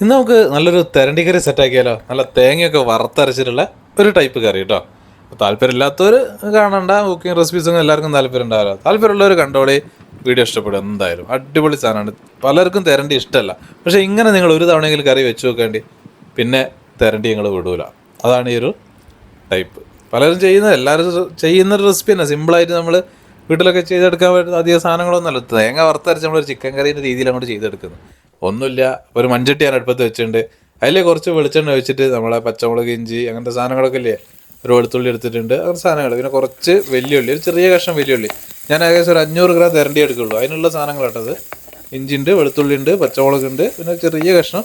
ഇന്ന് നമുക്ക് നല്ലൊരു തെരണ്ടി കറി സെറ്റാക്കിയാലോ നല്ല തേങ്ങയൊക്കെ വറുത്തരച്ചിട്ടുള്ള ഒരു ടൈപ്പ് കറി കേട്ടോ. താല്പര്യമില്ലാത്തവർ കാണണ്ട കുക്കിംഗ് റെസിപ്പീസ് ഒന്നും എല്ലാവർക്കും താല്പര്യം ഉണ്ടാവില്ല താല്പര്യമുള്ളവർ കണ്ടോളി വീഡിയോ ഇഷ്ടപ്പെടും എന്തായാലും. അടിപൊളി സാധനമാണ്. പലർക്കും തെരണ്ടി ഇഷ്ടമല്ല പക്ഷേ ഇങ്ങനെ നിങ്ങൾ ഒരു തവണയെങ്കിലും കറി വെച്ച് നോക്കേണ്ടി പിന്നെ തെരണ്ടി നിങ്ങൾ വിടൂല. അതാണ് ഈ ഒരു ടൈപ്പ് പലരും ചെയ്യുന്നത് എല്ലാവരും ചെയ്യുന്ന ഒരു റെസിപ്പി തന്നെ. സിമ്പിളായിട്ട് നമ്മൾ വീട്ടിലൊക്കെ ചെയ്തെടുക്കാൻ പറ്റുന്ന അധികം സാധനങ്ങളൊന്നുമല്ല. തേങ്ങ വറുത്തരച്ച് നമ്മളൊരു ചിക്കൻ കറീന്റെ രീതിയിൽ അങ്ങോട്ട് ചെയ്തെടുക്കുന്നത്. ഒന്നുമില്ല. ഒരു മൺചട്ടി ഞാൻ അടുപ്പത്ത് വെച്ചിട്ടുണ്ട്. അതിൽ കുറച്ച് വെളിച്ചെണ്ണ ഒഴിച്ചിട്ട് നമ്മളെ പച്ചമുളക് ഇഞ്ചി അങ്ങനത്തെ സാധനങ്ങളൊക്കെ ഇല്ലേ? ഒരു വെളുത്തുള്ളി എടുത്തിട്ടുണ്ട്. അങ്ങനത്തെ സാധനങ്ങൾ പിന്നെ കുറച്ച് വെല്ലുള്ളി ഒരു ചെറിയ കഷ്ണം വെല്ലുള്ളി ഞാൻ ഏകദേശം ഒരു അഞ്ഞൂറ് ഗ്രാം തിരണ്ടി എടുക്കുള്ളൂ. അതിനുള്ള സാധനങ്ങളാട്ടത് ഇഞ്ചി ഉണ്ട് വെളുത്തുള്ളി ഉണ്ട് പച്ചമുളക് ഉണ്ട്. പിന്നെ ചെറിയ കഷ്ണം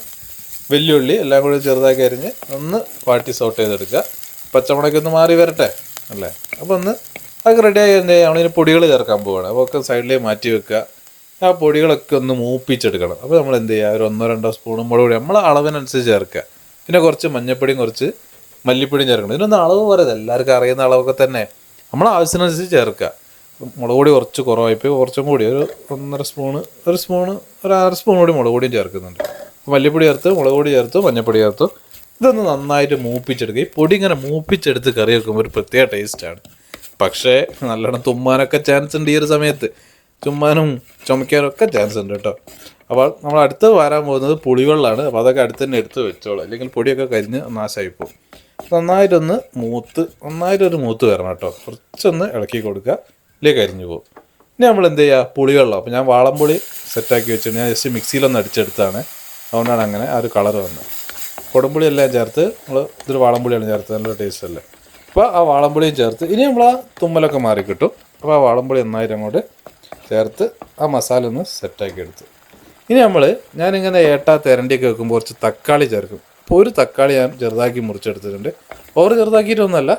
വെല്ലുള്ളി എല്ലാം കൂടി ചെറുതാക്കി അരിഞ്ഞ് ഒന്ന് വാട്ടി സോട്ട് ചെയ്തെടുക്കുക. പച്ചമുളകൊന്ന് മാറി വരട്ടെ അല്ലേ? അപ്പോൾ ഒന്ന് അതൊക്കെ റെഡിയായി കഴിഞ്ഞാൽ നമ്മളിതിന് പൊടികൾ ചേർക്കാൻ പോവുകയാണ് അപ്പോൾ ഒക്കെ സൈഡിലേക്ക് മാറ്റി വെക്കുക. ആ പൊടികളൊക്കെ ഒന്ന് മൂപ്പിച്ചെടുക്കണം. അപ്പോൾ നമ്മൾ എന്ത് ചെയ്യുക? ഒരു ഒന്നോ രണ്ടോ സ്പൂണും മുളക് പൊടി നമ്മളെ അളവിനനുസരിച്ച് ചേർക്കുക. പിന്നെ കുറച്ച് മഞ്ഞപ്പൊടിയും കുറച്ച് മല്ലിപ്പൊടിയും ചേർക്കണം. ഇതിനൊന്നും അളവ് പറയുന്നത് എല്ലാവർക്കും അറിയുന്ന അളവൊക്കെ തന്നെ. നമ്മൾ ആവശ്യത്തിനനുസരിച്ച് ചേർക്കുക. മുളക് പൊടി കുറച്ച് കുറവായിപ്പോയി. കുറച്ചും കൂടി ഒരു ഒന്നര സ്പൂണ് ഒരു സ്പൂണ് ഒരു അര സ്പൂൺ കൂടി മുളക് പൊടിയും ചേർക്കുന്നുണ്ട്. മല്ലിപ്പൊടി ചേർത്ത് മുളക് പൊടി ചേർത്തു മഞ്ഞപ്പൊടി ചേർത്തു ഇതൊന്ന് നന്നായിട്ട് മൂപ്പിച്ചെടുക്കുക. ഈ പൊടി ഇങ്ങനെ മൂപ്പിച്ചെടുത്ത് കറി വെക്കുമ്പോൾ ഒരു പ്രത്യേക ടേസ്റ്റാണ് പക്ഷേ നല്ലോണം തുമ്മാനൊക്കെ ചാൻസ് ഉണ്ട് ഈ ഒരു സമയത്ത്. ചുമ്മാനും ചുമക്കാനും ഒക്കെ ചാൻസ് ഉണ്ട് കേട്ടോ. അപ്പോൾ നമ്മൾ അടുത്ത് വരാൻ പോകുന്നത് പുളിവെള്ളമാണ് അപ്പോൾ അതൊക്കെ അടുത്ത് തന്നെ എടുത്ത് വെച്ചോളൂ. അല്ലെങ്കിൽ പൊടിയൊക്കെ കരിഞ്ഞ് നാശമായി പോകും. നന്നായിട്ടൊന്ന് മൂത്ത് നന്നായിട്ടൊരു മൂത്ത് വരണം കേട്ടോ. കുറച്ചൊന്ന് ഇളക്കി കൊടുക്കുക. അല്ലേ കരിഞ്ഞു പോകും. ഇനി നമ്മൾ എന്ത് ചെയ്യുക? പുളിവെള്ളം. അപ്പോൾ ഞാൻ വാളംപുളി സെറ്റാക്കി വെച്ചിട്ട് ഞാൻ ജസ്റ്റ് മിക്സിയിലൊന്ന് അടിച്ചെടുത്താണ് അതുകൊണ്ടാണ് അങ്ങനെ ആ ഒരു കളർ വന്നത്. കൊടുമ്പുളി എല്ലാം ചേർത്ത് നമ്മൾ ഇതൊരു വാളംപുളിയാണ് ചേർത്ത് നല്ല ടേസ്റ്റ് അല്ലേ? അപ്പോൾ ആ വാളംപുളിയും ചേർത്ത് ഇനി നമ്മൾ ആ തുമ്മലൊക്കെ മാറി കിട്ടും അപ്പോൾ ആ വാളംപുളി നന്നായിട്ട് അങ്ങോട്ട് ചേർത്ത് ആ മസാല ഒന്ന് സെറ്റാക്കി എടുത്തു. ഇനി നമ്മൾ ഞാനിങ്ങനെ ഏട്ട തെരണ്ടിയൊക്കെ വെക്കുമ്പോൾ കുറച്ച് തക്കാളി ചേർക്കും. അപ്പോൾ ഒരു തക്കാളി ഞാൻ ചെറുതാക്കി മുറിച്ചെടുത്തിട്ടുണ്ട്. ഓവർ ചെറുതാക്കിയിട്ടൊന്നുമല്ല.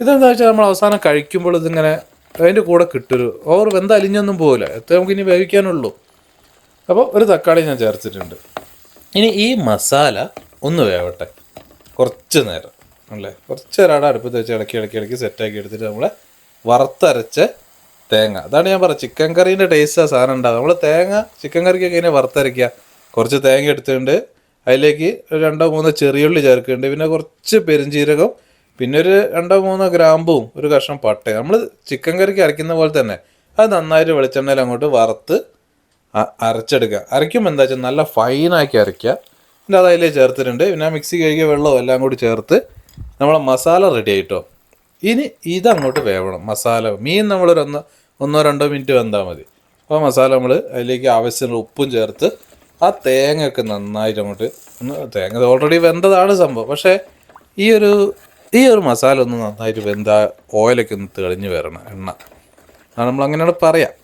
ഇതെന്താ വെച്ചാൽ നമ്മൾ അവസാനം കഴിക്കുമ്പോൾ ഇതിങ്ങനെ അതിന്റെ കൂടെ കിട്ടൊരു ഓവർ വെന്ത അലിഞ്ഞൊന്നും പോകില്ല എത്ര നമുക്ക് ഇനി വേവിക്കാനുള്ളൂ. അപ്പോൾ ഒരു തക്കാളി ഞാൻ ചേർത്തിട്ടുണ്ട്. ഇനി ഈ മസാല ഒന്ന് വേവട്ടെ. കുറച്ച് നേരം. അല്ലേ? കുറച്ച് നേരം അടുപ്പത്ത് വെച്ച് ഇളക്കി ഇളക്കി ഇളക്കി സെറ്റാക്കി എടുത്തിട്ട് നമ്മൾ വറുത്തരച്ച തേങ്ങ. അതാണ് ഞാൻ പറഞ്ഞത്. ചിക്കൻ കറീന്റെ ടേസ്റ്റ് ആ സാധനം ഉണ്ടാകും നമ്മൾ തേങ്ങ ചിക്കൻ കറിക്കൊക്കെ ഇങ്ങനെ വറുത്തരയ്ക്കുക. കുറച്ച് തേങ്ങ എടുത്തിട്ടുണ്ട്. അതിലേക്ക് രണ്ടോ മൂന്നോ ചെറിയുള്ളി ചേർക്കുന്നുണ്ട്. പിന്നെ കുറച്ച് പെരുംജീരകം പിന്നെ ഒരു രണ്ടോ മൂന്നോ ഗ്രാമ്പും ഒരു കഷ്ണം പട്ടയും നമ്മൾ ചിക്കൻ കറിക്ക് അരയ്ക്കുന്ന പോലെ തന്നെ. അത് നന്നായിട്ട് വെളിച്ചെണ്ണയിൽ അങ്ങോട്ട് വറുത്ത് അരച്ചെടുക്കുക. അരയ്ക്കുമ്പോൾ എന്താ വെച്ചാൽ നല്ല ഫൈനാക്കി അരയ്ക്കുക. പിന്നെ അത് അതിലേക്ക് ചേർത്തിട്ടുണ്ട്. പിന്നെ മിക്സി കഴുകിയ വെള്ളവും എല്ലാം കൂടി ചേർത്ത് നമ്മളെ മസാല റെഡി ആയിട്ടോ ഇനി ഇതങ്ങോട്ട് വേവണം. മസാല മീൻ നമ്മളൊരു ഒന്ന് ഒന്നോ രണ്ടോ മിനിറ്റ് വെന്താൽ മതി. അപ്പോൾ മസാല നമ്മൾ അതിലേക്ക് ആവശ്യത്തിന് ഉപ്പും ചേർത്ത് ആ തേങ്ങയൊക്കെ നന്നായിട്ട് അങ്ങോട്ട് ഒന്ന് തേങ്ങ ഓൾറെഡി വെന്തതാണ് സംഭവം. പക്ഷേ ഈ ഒരു ഈ ഒരു മസാല ഒന്ന് നന്നായിട്ട് വെന്ത ഓയിലൊക്കെ ഒന്ന് തെളിഞ്ഞ് വരണം എണ്ണ. അത് നമ്മൾ അങ്ങനെയാണ് പറയാം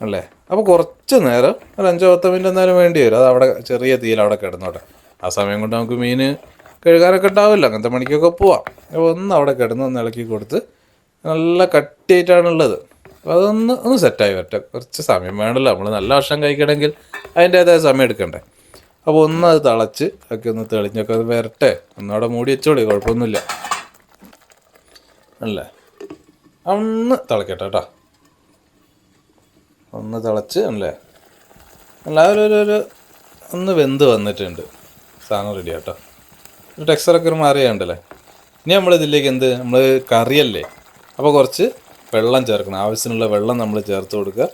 അല്ലേ? അപ്പോൾ കുറച്ച് നേരം ഒരു അഞ്ചോ പത്തോ മിനിറ്റ് എന്തായാലും വേണ്ടി വരും. അത് അവിടെ ചെറിയ തീയിൽ അവിടെ കിടന്നോട്ടെ. ആ സമയം കൊണ്ട് നമുക്ക് മീൻ കഴുകാനൊക്കെ ഉണ്ടാവില്ല. അങ്ങനത്തെ മണിക്കൊക്കെ പോവാം. അപ്പോൾ ഒന്ന് അവിടെ കിടന്ന് ഒന്ന് ഇളക്കി കൊടുത്ത് നല്ല കട്ടിയായിട്ടാണുള്ളത്. അപ്പോൾ അതൊന്ന് ഒന്ന് സെറ്റായി വരട്ടെ. കുറച്ച് സമയം വേണമല്ലോ. നമ്മൾ നല്ല ഭക്ഷണം കഴിക്കണമെങ്കിൽ അതിന്റേതായ സമയം എടുക്കണ്ടേ. അപ്പോൾ ഒന്ന് അത് തിളച്ച് ഒക്കെ ഒന്ന് തെളിഞ്ഞൊക്കെ അത് വരട്ടെ. ഒന്നവിടെ മൂടി വെച്ചോളി കുഴപ്പമൊന്നുമില്ല. അല്ലേ? ഒന്ന് തിളക്കട്ടെ കേട്ടോ. ഒന്ന് തിളച്ച് അല്ലേ? എല്ലാവരും ഒരു ഒന്ന് വെന്ത് വന്നിട്ടുണ്ട്. സാധനം റെഡി കേട്ടോ ഒരു ടെക്സ്ചറൊക്കെ ഒരു മാറിയാണ്ടല്ലേ ഇനി നമ്മൾ ഇതിലേക്ക് എന്ത്? നമ്മൾ കറിയല്ലേ? അപ്പോൾ കുറച്ച് വെള്ളം ചേർക്കണം. ആവശ്യത്തിനുള്ള വെള്ളം നമ്മൾ ചേർത്ത് കൊടുക്കുക.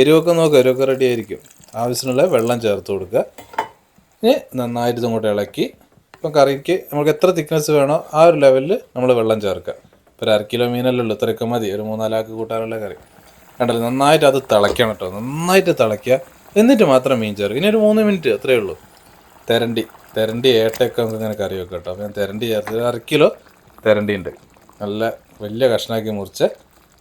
എരിവൊക്കെ നോക്കുക എരിവൊക്കെ റെഡി ആയിരിക്കും. ആവശ്യത്തിനുള്ള വെള്ളം ചേർത്ത് കൊടുക്കുക. ഇനി നന്നായിട്ട് ഇതങ്ങോട്ട് ഇളക്കി. ഇപ്പം കറിക്ക് നമുക്ക് എത്ര തിക്നെസ് വേണോ ആ ഒരു ലെവലിൽ നമ്മൾ വെള്ളം ചേർക്കുക. ഇപ്പോൾ ഒരു അര കിലോ മീനല്ലേ ഉള്ളൂ. ഇത്രയൊക്കെ മതി. ഒരു മൂന്നാലാക്ക് കൂട്ടാനുള്ള കറി. കണ്ടല്ലോ? നന്നായിട്ട് അത് തിളയ്ക്കണം കേട്ടോ. നന്നായിട്ട് തിളയ്ക്കുക. എന്നിട്ട് മാത്രം മീൻ ചേർക്കുക. ഇനി ഒരു മൂന്ന് മിനിറ്റ് അത്രയേ ഉള്ളൂ. തെരണ്ടി തെരണ്ടി ഏട്ടയൊക്കെ നമുക്ക് ഇങ്ങനെ കറി വെക്കാം കേട്ടോ. അപ്പോൾ ഞാൻ തെരണ്ടി ചേർത്ത് അര കിലോ തെരണ്ടി ഉണ്ട്. നല്ല വലിയ കഷ്ണാക്കി മുറിച്ച്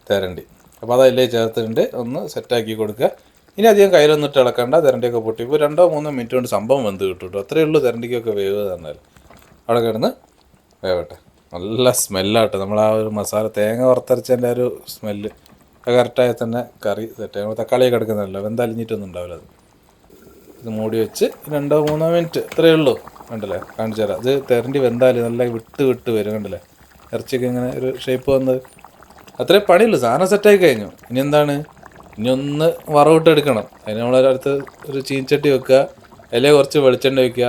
തെരണ്ടി. അപ്പോൾ അതല്ലേ ചേർത്തിട്ടുണ്ട്. ഒന്ന് സെറ്റാക്കി കൊടുക്കുക. ഇനി അധികം കയ്യിലൊന്നും ഇട്ട് ഇളക്കണ്ട. തെരണ്ടിയൊക്കെ പൊട്ടി. ഇപ്പോൾ രണ്ടോ മൂന്നോ മിനിറ്റ് കൊണ്ട് സംഭവം വെന്ത് കിട്ടും കേട്ടോ. അത്രയേ ഉള്ളൂ തെരണ്ടിക്കൊക്കെ വേവ് തന്നാൽ അവിടെ കിടന്ന് വേവട്ടെ. നല്ല സ്മെല്ലാട്ടെ. നമ്മൾ ആ ഒരു മസാല തേങ്ങ വറുത്തരച്ചതിന്റെ ഒരു സ്മെല്ല്. കറക്റ്റായി തന്നെ കറി സെറ്റ് തക്കാളിയൊക്കെ എടുക്കുന്നില്ല വെന്തലിഞ്ഞിട്ടൊന്നും ഉണ്ടാവില്ല അത്. ഇത് മൂടി വെച്ച് രണ്ടോ മൂന്നോ മിനിറ്റ്. ഇത്രയേ ഉള്ളൂ. കണ്ടല്ലേ? കാണിച്ചു തരാം. ഇത് തെരണ്ടി വെന്താൽ നല്ല വിട്ട് വിട്ട് വരും. കണ്ടല്ലേ? ഇറച്ചിയൊക്കെ ഇങ്ങനെ ഒരു ഷേപ്പ് വന്നത് അത്രേ പണിയുള്ളൂ. സാധനം സെറ്റായി കഴിഞ്ഞു. ഇനി എന്താണ്? ഇനി ഒന്ന് വറവിട്ട് എടുക്കണം. അതിന് നമ്മളൊരടുത്ത് ഒരു ചീൻചട്ടി വെക്കുക. ഇല കുറച്ച് വെളിച്ചെണ്ണ വെക്കുക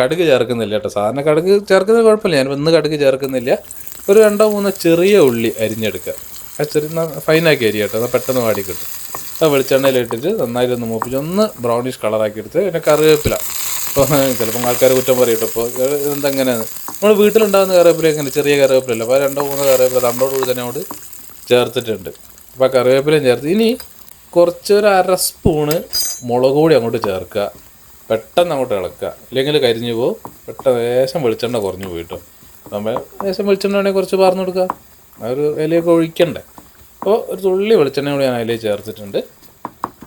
കടുക് ചേർക്കുന്നില്ല കേട്ടോ. സാധാരണ കടുക് ചേർക്കുന്നത് കുഴപ്പമില്ല. ഞാൻ ഇന്ന് കടുക് ചേർക്കുന്നില്ല. ഒരു രണ്ടോ മൂന്നോ ചെറിയ ഉള്ളി അരിഞ്ഞെടുക്കുക. ആ ചെറിയ ഫൈനാക്കി അരി കേട്ടോ. അത് പെട്ടെന്ന് വാടി കിട്ടും. വെളിച്ചെണ്ണയിലിട്ടിട്ട് നന്നായിട്ട് ഒന്ന് മൂപ്പിച്ച് ഒന്ന് ബ്രൗണിഷ് കളറാക്കി എടുത്ത് പിന്നെ കറിവേപ്പില. ഇപ്പോൾ ചിലപ്പം ആൾക്കാർ കുറ്റം പറയും ഇപ്പോൾ ഇതെന്താ എങ്ങനെയാണ് നമ്മൾ വീട്ടിലുണ്ടാകുന്ന കറിവേപ്പില എങ്ങനെ? ചെറിയ കറിവേപ്പിലല്ല അപ്പോൾ രണ്ടോ മൂന്നോ കറിവേപ്പില തണ്ടോടുകൂടി തന്നെ അങ്ങോട്ട് ചേർത്തിട്ടുണ്ട്. അപ്പോൾ കറിവേപ്പിലയും ചേർത്ത് ഇനി കുറച്ചൊരു അര സ്പൂണ് മുളക് പൊടി അങ്ങോട്ട് ചേർക്കുക. പെട്ടെന്ന് അങ്ങോട്ട് ഇളക്കുക. ഇല്ലെങ്കിൽ കരിഞ്ഞു പോകും. പെട്ടെന്ന് ലേശം വെളിച്ചെണ്ണ കുറഞ്ഞു പോയിട്ടോ നമ്മൾ ലേശം വെളിച്ചെണ്ണ വേണമെങ്കിൽ കുറച്ച് പാർന്നു കൊടുക്കുക ഒരു ഇലയൊക്കെ ഒഴിക്കണ്ടേ? അപ്പോൾ ഒരു തുള്ളി വെളിച്ചെണ്ണ കൂടി ഞാൻ അതിലേക്ക് ചേർത്തിട്ടുണ്ട്.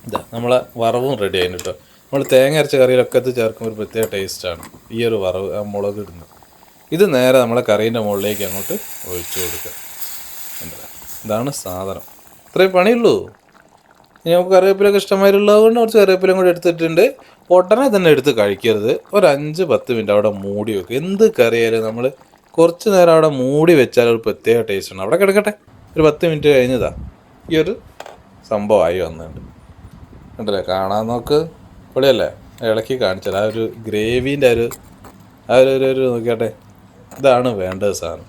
ഇതാ നമ്മളെ വറവും റെഡി ആയിരുന്നു കേട്ടോ നമ്മൾ തേങ്ങ അരച്ച കറിയിലൊക്കെ ഇത് ചേർക്കുമ്പോൾ ഒരു പ്രത്യേക ടേസ്റ്റാണ് ഈ ഒരു വറവ് ആ മുളക് ഇടുന്നത്. ഇത് നേരെ നമ്മളെ കറീന്റെ മുകളിലേക്ക് അങ്ങോട്ട് ഒഴിച്ചു കൊടുക്കുക. എന്താ ഇതാണ് സാധനം. ഇത്രയും പണിയുള്ളൂ. ഇനി നമുക്ക് കറിവേപ്പിലൊക്കെ ഇഷ്ടമായിട്ടുള്ളതുകൊണ്ട് കുറച്ച് കറിവേപ്പിലും കൂടി എടുത്തിട്ടുണ്ട്. ഉടനെ തന്നെ എടുത്ത് കഴിക്കരുത്. ഒരു അഞ്ച് പത്ത് മിനിറ്റ് അവിടെ മൂടി വെക്കുക. എന്ത് കറിയായാലും നമ്മൾ കുറച്ച് നേരം അവിടെ മൂടി വെച്ചാൽ ഒരു പ്രത്യേക ടേസ്റ്റ് ഉണ്ട് അവിടെ കിടക്കട്ടെ. ഒരു പത്ത് മിനിറ്റ് കഴിഞ്ഞതാ. ഈ ഒരു സംഭവമായി വന്നിട്ടുണ്ട്. ഉണ്ടല്ലേ കാണാൻ നോക്ക്. പൊളിയല്ലേ? ഇളക്കി കാണിച്ചാൽ ആ ഒരു ഗ്രേവീന്റെ ഒരു ആ ഒരു ഒരു- നോക്കിയാട്ടെ. ഇതാണ് വേണ്ടത് സാധനം.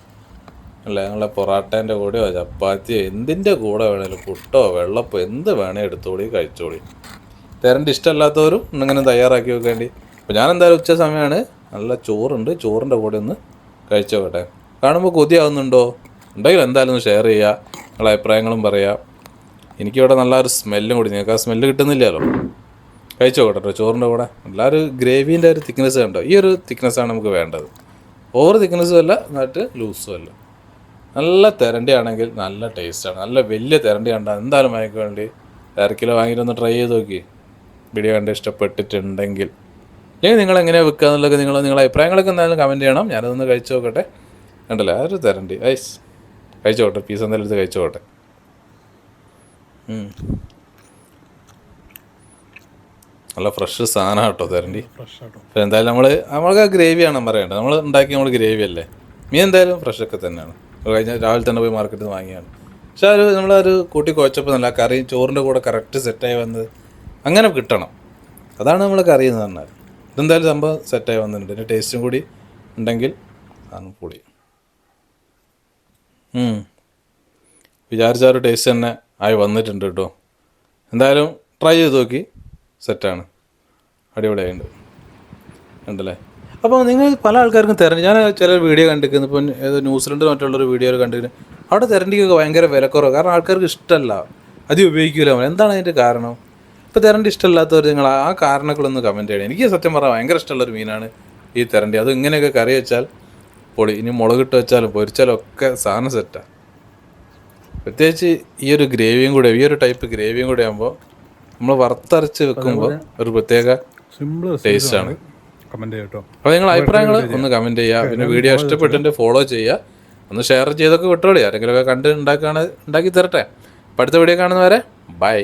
അല്ലേ? ഞങ്ങളെ പൊറാട്ടേന്റെ കൂടെയോ ചപ്പാത്തിയോ എന്തിന്റെ കൂടെ വേണേലും പുട്ടോ വെള്ളപ്പോ എന്ത് വേണേ എടുത്തോളി കഴിച്ചോളി. തരണ്ട് ഇഷ്ടമല്ലാത്തവരും ഇങ്ങനെ തയ്യാറാക്കി വെക്കേണ്ടി. അപ്പോൾ ഞാൻ എന്തായാലും ഉച്ച സമയമാണ്. നല്ല ചോറുണ്ട്. ചോറിന്റെ കൂടെ ഒന്ന് കഴിച്ചോട്ടെ കാണുമ്പോൾ കൊതിയാവുന്നുണ്ടോ? ഉണ്ടെങ്കിൽ എന്തായാലും ഒന്ന് ഷെയർ ചെയ്യുക നിങ്ങളെ അഭിപ്രായങ്ങളും പറയുക എനിക്കിവിടെ നല്ലൊരു സ്മെല്ലും കൂടി നിങ്ങൾക്ക് ആ സ്മെല്ല് കിട്ടുന്നില്ലല്ലോ. കഴിച്ചോ കേട്ടോ ചോറിന്റെ കൂടെ. നല്ലൊരു ഗ്രേവീന്റെ ഒരു തിക്നെസ് കണ്ടോ ഈ ഒരു തിക്നെസ്സാണ് നമുക്ക് വേണ്ടത്. ഓവർ തിക്നെസ്സും അല്ല എന്നിട്ട് ലൂസും അല്ല. നല്ല തിരണ്ടിയാണെങ്കിൽ നല്ല ടേസ്റ്റാണ് നല്ല വലിയ തിരണ്ടി കണ്ടാൽ എന്തായാലും വാങ്ങിക്ക് വേണ്ടി അര കിലോ വാങ്ങിയിട്ട് ട്രൈ ചെയ്ത് നോക്കി. വീഡിയോ കണ്ട് ഇഷ്ടപ്പെട്ടിട്ടുണ്ടെങ്കിൽ. അല്ലെങ്കിൽ നിങ്ങൾ എങ്ങനെയാണ് വിൽക്കുക എന്നുള്ളത് നിങ്ങൾ നിങ്ങളുടെ അഭിപ്രായങ്ങളൊക്കെ എന്തായാലും കമന്റ് ചെയ്യണം. ഞാനതൊന്ന് കഴിച്ചു നോക്കട്ടെ. കണ്ടല്ലേ? ആ ഒരു തിരണ്ടി. ഐസ്. കഴിച്ചോട്ടെ പീസ് എന്തായാലും എടുത്ത് കഴിച്ചോട്ടെ. നല്ല ഫ്രഷ് സാധനം കേട്ടോ തരണ്ടി അപ്പോൾ എന്തായാലും നമ്മൾ നമ്മൾക്ക് ഗ്രേവിയാണ് പറയേണ്ടത് നമ്മൾ ഉണ്ടാക്കി നമ്മൾ ഗ്രേവി അല്ലേ? മീൻ എന്തായാലും ഫ്രഷ് ഒക്കെ തന്നെയാണ്. കഴിഞ്ഞാൽ രാവിലെ തന്നെ പോയി മാർക്കറ്റിൽ നിന്ന് വാങ്ങിയാണ് പക്ഷെ അത് നമ്മളൊരു കൂട്ടി കുഴച്ചപ്പോൾ നല്ല കറി ചോറിന്റെ കൂടെ കറക്റ്റ് സെറ്റായി വന്നത് അങ്ങനെ കിട്ടണം. അതാണ് നമ്മൾ കറി എന്ന് പറഞ്ഞാൽ ഇതെന്തായാലും സംഭവം സെറ്റായി വന്നിട്ടുണ്ട്. ഇതിന്റെ ടേസ്റ്റും കൂടി ഉണ്ടെങ്കിൽ ആണ് പൊളി. വിചാരിച്ച ആ ഒരു ടേസ്റ്റ് തന്നെ ആയി വന്നിട്ടുണ്ട് കേട്ടോ എന്തായാലും ട്രൈ ചെയ്ത് നോക്കി. സെറ്റാണ് അടിപൊളിയായിട്ടുണ്ട് ഉണ്ടല്ലേ അപ്പോൾ നിങ്ങൾ പല ആൾക്കാർക്കും തിരഞ്ഞ് ഞാൻ ചില വീഡിയോ കണ്ടിരിക്കുന്നു. ഇപ്പം ഏതോ ന്യൂസിലൻഡ് മറ്റുള്ളൊരു വീഡിയോ കണ്ടിരിക്കുന്നു. അവിടെ തിരണ്ടിക്കൊക്കെ ഭയങ്കര വിലക്കുറവ്. കാരണം ആൾക്കാർക്ക് ഇഷ്ടമല്ല അത് ഉപയോഗിക്കില്ല എന്താണ് അതിന്റെ കാരണം? ഇപ്പോൾ തിരണ്ടി ഇഷ്ടമല്ലാത്തവർ നിങ്ങൾ ആ കാരണങ്ങളൊന്ന് കമന്റ് ചെയ്യണം. എനിക്ക് സത്യം പറഞ്ഞാൽ ഭയങ്കര ഇഷ്ടമുള്ളൊരു മീനാണ് ഈ തിരണ്ടി. അത് ഇങ്ങനെയൊക്കെ കറി വെച്ചാൽ പൊളി. ഇനി മുളകിട്ട് വെച്ചാലും പൊരിച്ചാലും ഒക്കെ സാധനം സെറ്റാണ് പ്രത്യേകിച്ച് ഈ ഒരു ഗ്രേവിയും കൂടെ ഈ ഒരു ടൈപ്പ് ഗ്രേവിയും കൂടെ ആകുമ്പോൾ നമ്മൾ വറുത്തരച്ച് വെക്കുമ്പോൾ ഒരു പ്രത്യേക ടേസ്റ്റ് ആണ്. കമന്റ് ചെയ്യട്ടോ അപ്പോൾ നിങ്ങൾ അഭിപ്രായങ്ങൾ ഒന്ന് കമന്റ് ചെയ്യുക പിന്നെ വീഡിയോ ഇഷ്ടപ്പെട്ടിട്ട് ഫോളോ ചെയ്യുക. ഒന്ന് ഷെയർ ചെയ്തൊക്കെ വിട്ടോളി. ആരെങ്കിലുമൊക്കെ കണ്ട് ഉണ്ടാക്കുകയാണ് ഉണ്ടാക്കി തരട്ടെ. അപ്പോൾ അടുത്ത വീഡിയോ കാണുന്നവരെ ബൈ